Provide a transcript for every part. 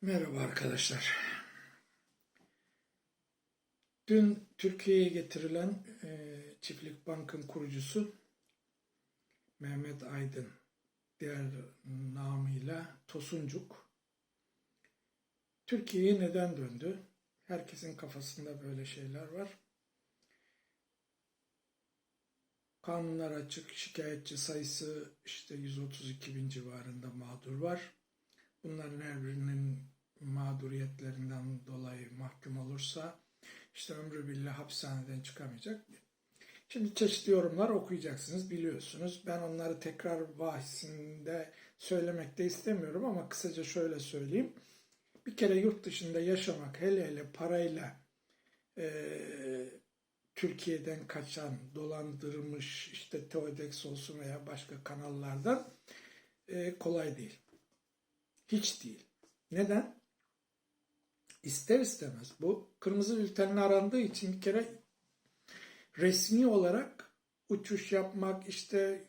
Merhaba arkadaşlar. Dün Türkiye'ye getirilen e, Çiftlik Bank'ın kurucusu Mehmet Aydın, diğer namıyla Tosuncuk, Türkiye'ye neden döndü? Herkesin kafasında böyle şeyler var. Kanunlar açık, şikayetçi sayısı işte 132 bin civarında mağdur var. Bunların her birinin mağduriyetlerinden dolayı mahkum olursa işte ömrü billah hapishaneden çıkamayacak. Şimdi çeşitli yorumlar okuyacaksınız biliyorsunuz. Ben onları tekrar bahisinde söylemek de istemiyorum ama kısaca şöyle söyleyeyim. Bir kere yurt dışında yaşamak hele hele parayla eee Türkiye'den kaçan, dolandırılmış işte Teodex olsun veya başka kanallardan eee, kolay değil. Hiç değil. Neden? İster istemez bu kırmızı bültenin arandığı için bir kere resmi olarak uçuş yapmak, işte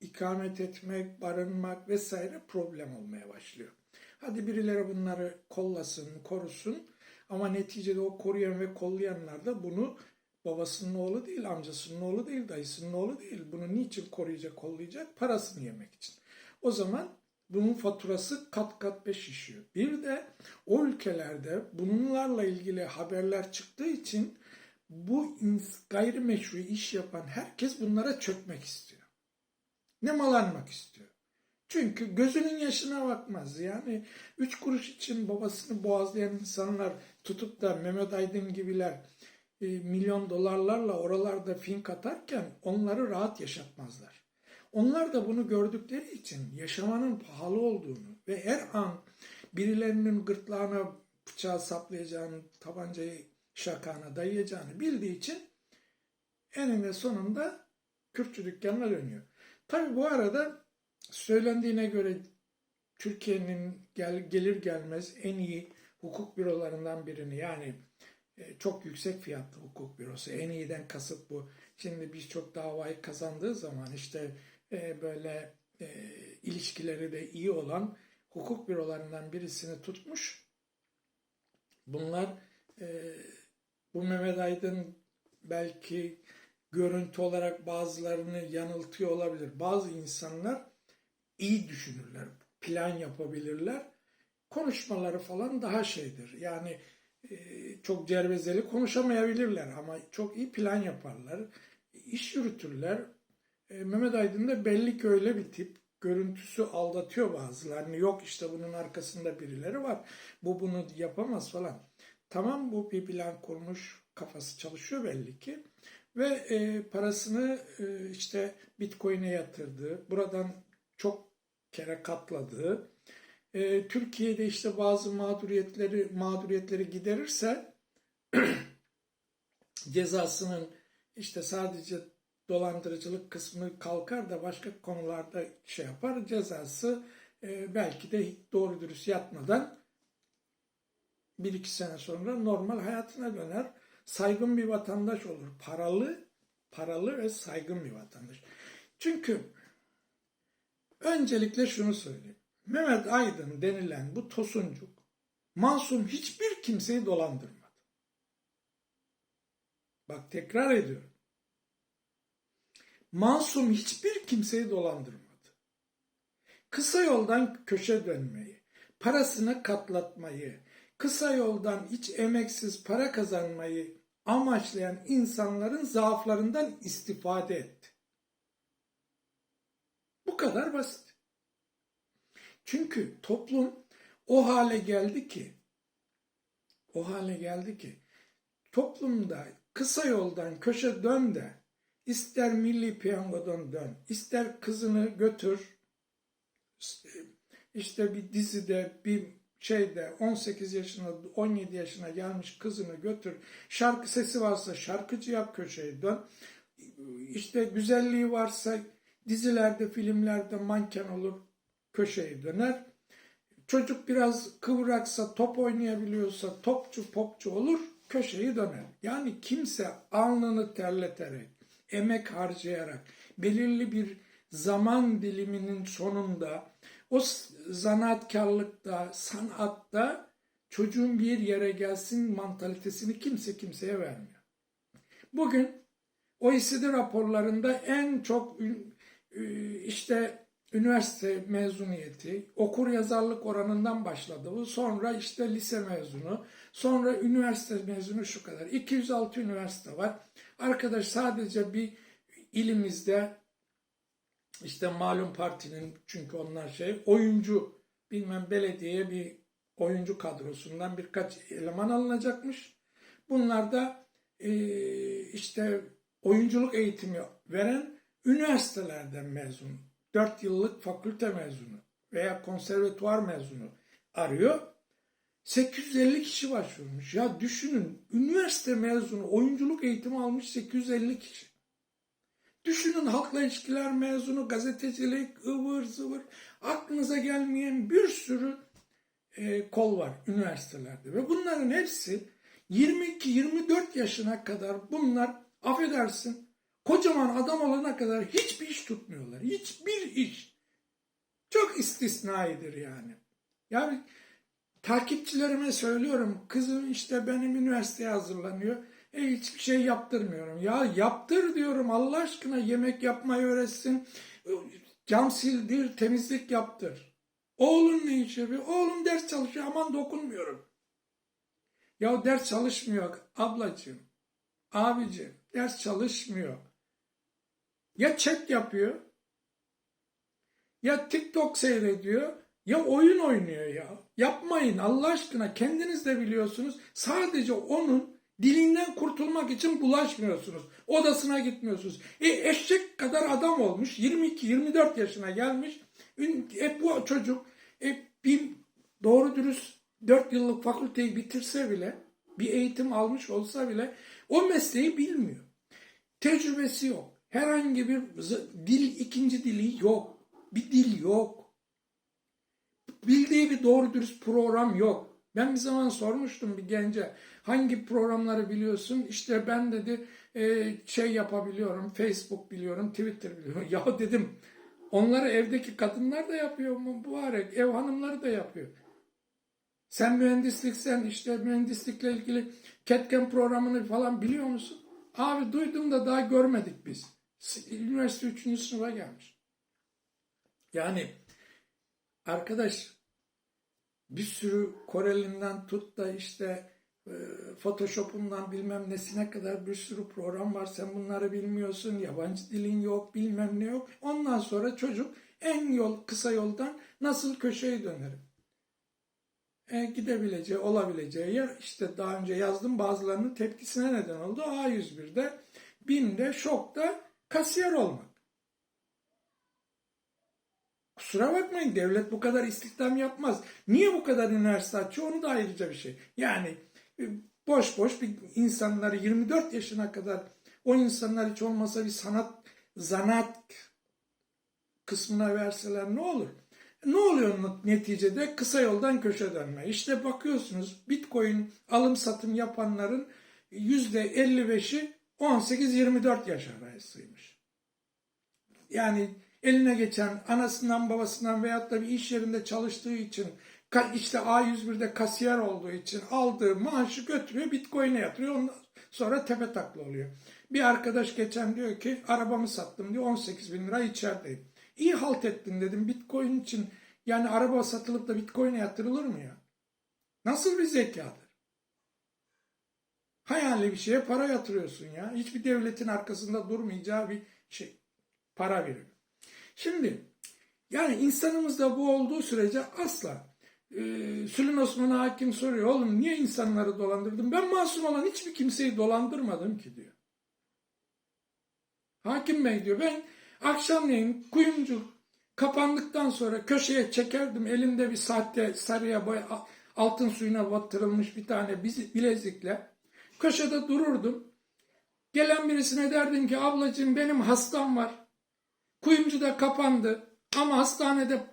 ikamet etmek, barınmak vesaire problem olmaya başlıyor. Hadi birileri bunları kollasın, korusun ama neticede o koruyan ve kollayanlar da bunu babasının oğlu değil, amcasının oğlu değil, dayısının oğlu değil. Bunu niçin koruyacak, kollayacak? Parasını yemek için. O zaman bunun faturası kat kat beş şişiyor. Bir de o ülkelerde bunlarla ilgili haberler çıktığı için bu gayrimeşru iş yapan herkes bunlara çökmek istiyor. Nemalanmak istiyor. Çünkü gözünün yaşına bakmaz. Yani üç kuruş için babasını boğazlayan insanlar tutup da Mehmet Aydın gibiler e, milyon dolarlarla oralarda fink atarken onları rahat yaşatmazlar. Onlar da bunu gördükleri için yaşamanın pahalı olduğunu ve her an birilerinin gırtlağına bıçağı saplayacağını, tabancayı şakağına dayayacağını bildiği için eninde sonunda Kürtçü dükkanına dönüyor. Tabi bu arada söylendiğine göre Türkiye'nin gel, gelir gelmez en iyi hukuk bürolarından birini yani e, çok yüksek fiyatlı hukuk bürosu. En iyiden kasıt bu. Şimdi birçok davayı kazandığı zaman işte e, böyle e, ilişkileri de iyi olan hukuk bürolarından birisini tutmuş. Bunlar e, bu Mehmet Aydın belki görüntü olarak bazılarını yanıltıyor olabilir. Bazı insanlar iyi düşünürler, plan yapabilirler. Konuşmaları falan daha şeydir. Yani çok cervezeli konuşamayabilirler ama çok iyi plan yaparlar. iş yürütürler. E, Mehmet Aydın da belli ki öyle bir tip. Görüntüsü aldatıyor bazılarını. Yok işte bunun arkasında birileri var. Bu bunu yapamaz falan. Tamam bu bir plan kurmuş. Kafası çalışıyor belli ki. Ve e, parasını e, işte Bitcoin'e yatırdı. Buradan çok kere katladığı. E, Türkiye'de işte bazı mağduriyetleri mağduriyetleri giderirse cezasının işte sadece dolandırıcılık kısmı kalkar da başka konularda şey yapar. Cezası e, belki de doğru dürüst yatmadan bir iki sene sonra normal hayatına döner. Saygın bir vatandaş olur. Paralı, paralı ve saygın bir vatandaş. Çünkü öncelikle şunu söyleyeyim. Mehmet Aydın denilen bu tosuncuk masum hiçbir kimseyi dolandırmadı. Bak tekrar ediyorum. Masum hiçbir kimseyi dolandırmadı. Kısa yoldan köşe dönmeyi, parasını katlatmayı, kısa yoldan hiç emeksiz para kazanmayı amaçlayan insanların zaaflarından istifade etti. Bu kadar basit. Çünkü toplum o hale geldi ki o hale geldi ki toplumda kısa yoldan köşe dön de ister milli piyangodan dön, ister kızını götür. İşte bir dizide bir şeyde 18 yaşına 17 yaşına gelmiş kızını götür. Şarkı sesi varsa şarkıcı yap köşeye dön. İşte güzelliği varsa dizilerde filmlerde manken olur köşeye döner. Çocuk biraz kıvraksa top oynayabiliyorsa topçu popçu olur köşeyi döner. Yani kimse alnını terleterek emek harcayarak belirli bir zaman diliminin sonunda O zanaatkarlıkta, sanatta çocuğun bir yere gelsin mantalitesini kimse kimseye vermiyor. Bugün OECD raporlarında en çok işte üniversite mezuniyeti, okur yazarlık oranından başladı bu. Sonra işte lise mezunu, sonra üniversite mezunu şu kadar. 206 üniversite var. Arkadaş sadece bir ilimizde işte malum partinin çünkü onlar şey oyuncu bilmem belediyeye bir oyuncu kadrosundan birkaç eleman alınacakmış. Bunlar da eee, işte oyunculuk eğitimi veren üniversitelerden mezun. 4 yıllık fakülte mezunu veya konservatuvar mezunu arıyor. 850 kişi başvurmuş. Ya düşünün üniversite mezunu oyunculuk eğitimi almış 850 kişi. Düşünün halkla ilişkiler mezunu, gazetecilik, ıvır zıvır, aklınıza gelmeyen bir sürü e, kol var üniversitelerde. Ve bunların hepsi 22-24 yaşına kadar bunlar affedersin kocaman adam olana kadar hiçbir iş tutmuyorlar. Hiçbir iş. Çok istisnaidir yani. Yani takipçilerime söylüyorum kızım işte benim üniversiteye hazırlanıyor. E hiçbir şey yaptırmıyorum. Ya yaptır diyorum Allah aşkına yemek yapmayı öğretsin. Cam sildir, temizlik yaptır. Oğlun ne iş yapıyor? Oğlum ders çalışıyor aman dokunmuyorum. Ya ders çalışmıyor ablacığım, abicim ders çalışmıyor. Ya chat yapıyor, ya TikTok seyrediyor, ya oyun oynuyor ya. Yapmayın Allah aşkına kendiniz de biliyorsunuz. Sadece onun dilinden kurtulmak için bulaşmıyorsunuz. Odasına gitmiyorsunuz. E eşek kadar adam olmuş. 22-24 yaşına gelmiş. E bu çocuk e, bir doğru dürüst 4 yıllık fakülteyi bitirse bile bir eğitim almış olsa bile o mesleği bilmiyor. Tecrübesi yok. Herhangi bir dil ikinci dili yok. Bir dil yok. Bildiği bir doğru dürüst program yok. Ben bir zaman sormuştum bir gence hangi programları biliyorsun? İşte ben dedi e, şey yapabiliyorum, Facebook biliyorum, Twitter biliyorum. Ya dedim onları evdeki kadınlar da yapıyor mu? Bu ev hanımları da yapıyor. Sen mühendisliksen işte mühendislikle ilgili Ketken programını falan biliyor musun? Abi duydum da daha görmedik biz. Üniversite 3. sınıfa gelmiş. Yani arkadaş bir sürü Korelinden tut da işte e, Photoshop'undan bilmem nesine kadar bir sürü program var. Sen bunları bilmiyorsun. Yabancı dilin yok, bilmem ne yok. Ondan sonra çocuk en yol kısa yoldan nasıl köşeyi dönerim? E, gidebileceği, olabileceği yer işte daha önce yazdım bazılarının tepkisine neden oldu. A101'de, BİM'de, ŞOK'ta kasiyer olmak. Kusura bakmayın devlet bu kadar istihdam yapmaz. Niye bu kadar üniversite açıyor onu da ayrıca bir şey. Yani e, boş boş bir insanları 24 yaşına kadar o insanlar hiç olmasa bir sanat, zanaat kısmına verseler ne olur? Ne oluyor neticede? Kısa yoldan köşe dönme. İşte bakıyorsunuz Bitcoin alım satım yapanların %55'i 18-24 yaş arasıymış. Yani eline geçen anasından babasından veyahut da bir iş yerinde çalıştığı için işte A101'de kasiyer olduğu için aldığı maaşı götürüyor Bitcoin'e yatırıyor ondan sonra tepe taklı oluyor. Bir arkadaş geçen diyor ki arabamı sattım diyor 18 bin lira içerideyim. İyi halt ettin dedim Bitcoin için yani araba satılıp da Bitcoin'e yatırılır mı ya? Nasıl bir zekadır? Hayali bir şeye para yatırıyorsun ya. Hiçbir devletin arkasında durmayacağı bir şey. Para veriyor. Şimdi yani insanımızda bu olduğu sürece asla e, Sülün Osman'a hakim soruyor oğlum niye insanları dolandırdın? Ben masum olan hiçbir kimseyi dolandırmadım ki diyor. Hakim Bey diyor ben akşamleyin kuyumcu kapandıktan sonra köşeye çekerdim elimde bir sahte sarıya boya altın suyuna batırılmış bir tane bilezikle köşede dururdum. Gelen birisine derdim ki ablacığım benim hastam var. Kuyumcu da kapandı. Ama hastanede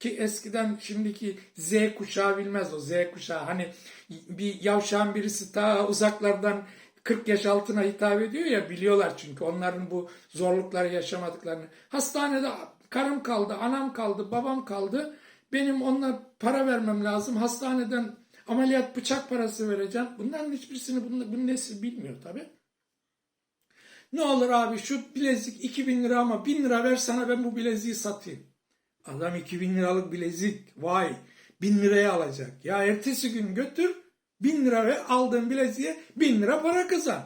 ki eskiden şimdiki Z kuşağı bilmez o Z kuşağı. Hani bir yavşağın birisi ta uzaklardan 40 yaş altına hitap ediyor ya biliyorlar çünkü onların bu zorlukları yaşamadıklarını. Hastanede karım kaldı, anam kaldı, babam kaldı. benim onunla para vermem lazım. Hastaneden ameliyat bıçak parası vereceğim. Bunların hiçbirisini bunun, bunun nesi bilmiyor tabii. Ne olur abi şu bilezik 2000 lira ama 1000 lira ver sana ben bu bileziği satayım. Adam 2000 liralık bilezik vay 1000 liraya alacak. Ya ertesi gün götür 1000 lira ve aldığın bileziğe 1000 lira para kazan.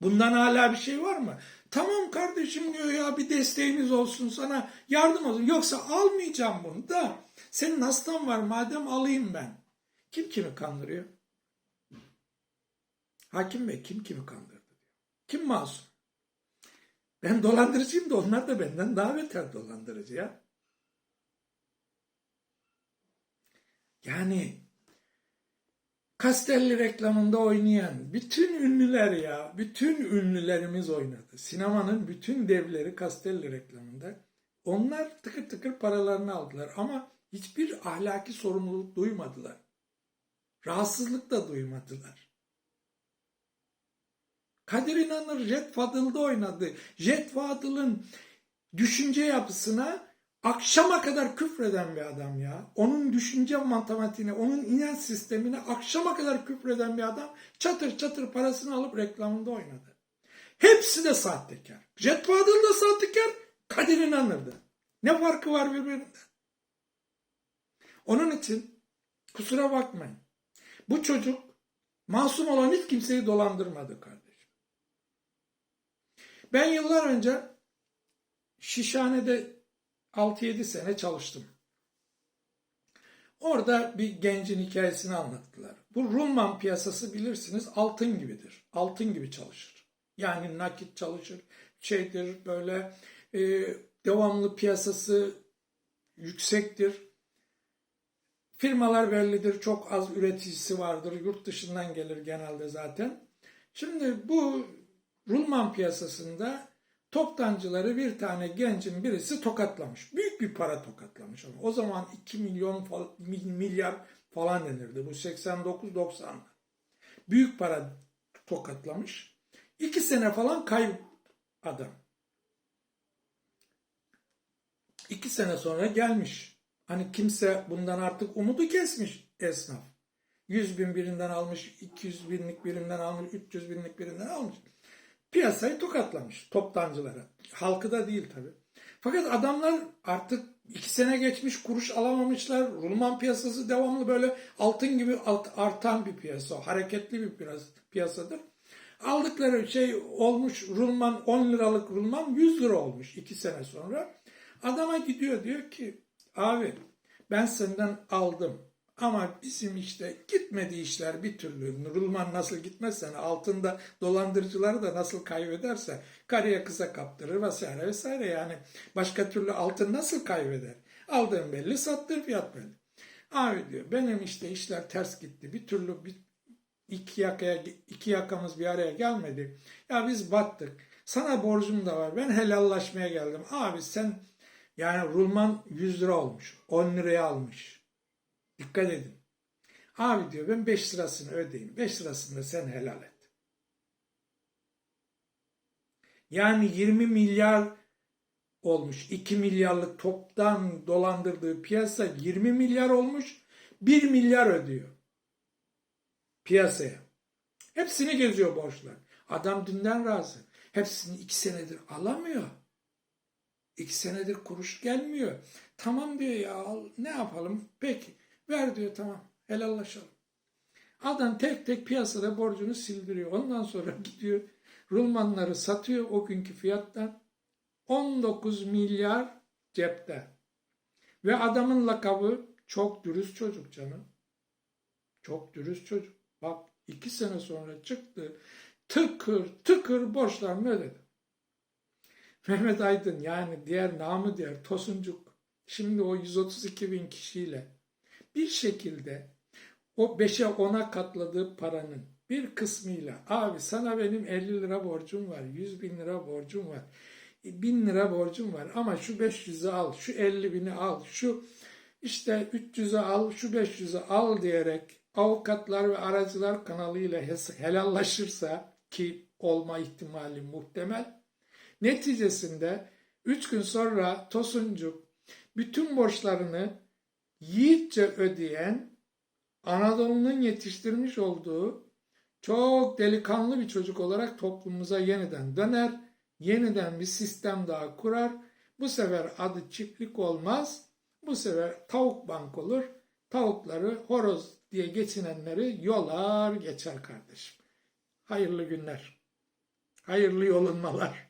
Bundan hala bir şey var mı? Tamam kardeşim diyor ya bir desteğimiz olsun sana yardım olsun. Yoksa almayacağım bunu da senin hastan var madem alayım ben. Kim kimi kandırıyor? Hakim Bey kim kimi kandırdı? Kim masum? Ben dolandırıcıyım da onlar da benden daha beter dolandırıcı ya. Yani Kastelli reklamında oynayan bütün ünlüler ya, bütün ünlülerimiz oynadı. Sinemanın bütün devleri Kastelli reklamında. Onlar tıkır tıkır paralarını aldılar ama hiçbir ahlaki sorumluluk duymadılar. Rahatsızlık da duymadılar. Kadir İnanır Jet Fadıl'da oynadı. Jet Fadıl'ın düşünce yapısına akşama kadar küfreden bir adam ya. Onun düşünce matematiğine, onun inanç sistemine akşama kadar küfreden bir adam çatır çatır parasını alıp reklamında oynadı. Hepsi de sahtekar. Jet Fadıl da sahtekar, Kadir İnanır'dı. Ne farkı var birbirinden? Onun için kusura bakmayın. Bu çocuk masum olan hiç kimseyi dolandırmadı kardeşim. Ben yıllar önce Şişhane'de 6-7 sene çalıştım. Orada bir gencin hikayesini anlattılar. Bu Rumman piyasası bilirsiniz altın gibidir. Altın gibi çalışır. Yani nakit çalışır, şeydir böyle e, devamlı piyasası yüksektir. Firmalar bellidir, çok az üreticisi vardır, yurt dışından gelir genelde zaten. Şimdi bu Rulman piyasasında toptancıları bir tane gencin birisi tokatlamış. Büyük bir para tokatlamış ama. O zaman 2 milyon milyar falan denirdi. Bu 89-90'lar. Büyük para tokatlamış. 2 sene falan kayıp adam. 2 sene sonra gelmiş. Hani kimse bundan artık umudu kesmiş esnaf. 100 bin birinden almış, 200 binlik birinden almış, 300 binlik birinden almış piyasayı tokatlamış toptancılara. Halkı da değil tabi. Fakat adamlar artık iki sene geçmiş kuruş alamamışlar. Rulman piyasası devamlı böyle altın gibi artan bir piyasa. Hareketli bir piyasadır. Aldıkları şey olmuş rulman 10 liralık rulman 100 lira olmuş iki sene sonra. Adama gidiyor diyor ki abi ben senden aldım ama bizim işte gitmedi işler bir türlü. Nurulman nasıl gitmezse altında dolandırıcıları da nasıl kaybederse karıya kıza kaptırır vesaire vesaire yani başka türlü altın nasıl kaybeder? Aldığın belli sattığın fiyat belli. Abi diyor benim işte işler ters gitti bir türlü bir, iki yakaya iki yakamız bir araya gelmedi. Ya biz battık. Sana borcum da var. Ben helallaşmaya geldim. Abi sen yani rulman 100 lira olmuş. 10 liraya almış. Dikkat edin. Abi diyor ben 5 lirasını ödeyeyim. 5 lirasını da sen helal et. Yani 20 milyar olmuş. 2 milyarlık toptan dolandırdığı piyasa 20 milyar olmuş. 1 milyar ödüyor. Piyasaya. Hepsini geziyor borçlar. Adam dünden razı. Hepsini 2 senedir alamıyor. 2 senedir kuruş gelmiyor. Tamam diyor ya ne yapalım? Peki. Ver diyor tamam helallaşalım. Adam tek tek piyasada borcunu sildiriyor. Ondan sonra gidiyor rulmanları satıyor o günkü fiyattan. 19 milyar cepte. Ve adamın lakabı çok dürüst çocuk canım. Çok dürüst çocuk. Bak iki sene sonra çıktı. Tıkır tıkır borçlarını ödedi. Mehmet Aydın yani diğer namı diğer Tosuncuk. Şimdi o 132 bin kişiyle bir şekilde o 5'e 10'a katladığı paranın bir kısmıyla abi sana benim 50 lira borcum var, 100 bin lira borcum var, 1000 lira borcum var ama şu 500'ü al, şu 50 bini al, şu işte 300'ü al, şu 500'ü al diyerek avukatlar ve aracılar kanalıyla helallaşırsa ki olma ihtimali muhtemel. Neticesinde 3 gün sonra Tosuncuk bütün borçlarını yiğitçe ödeyen Anadolu'nun yetiştirmiş olduğu çok delikanlı bir çocuk olarak toplumumuza yeniden döner, yeniden bir sistem daha kurar. Bu sefer adı çiftlik olmaz, bu sefer tavuk bank olur. Tavukları horoz diye geçinenleri yolar geçer kardeşim. Hayırlı günler, hayırlı yolunmalar.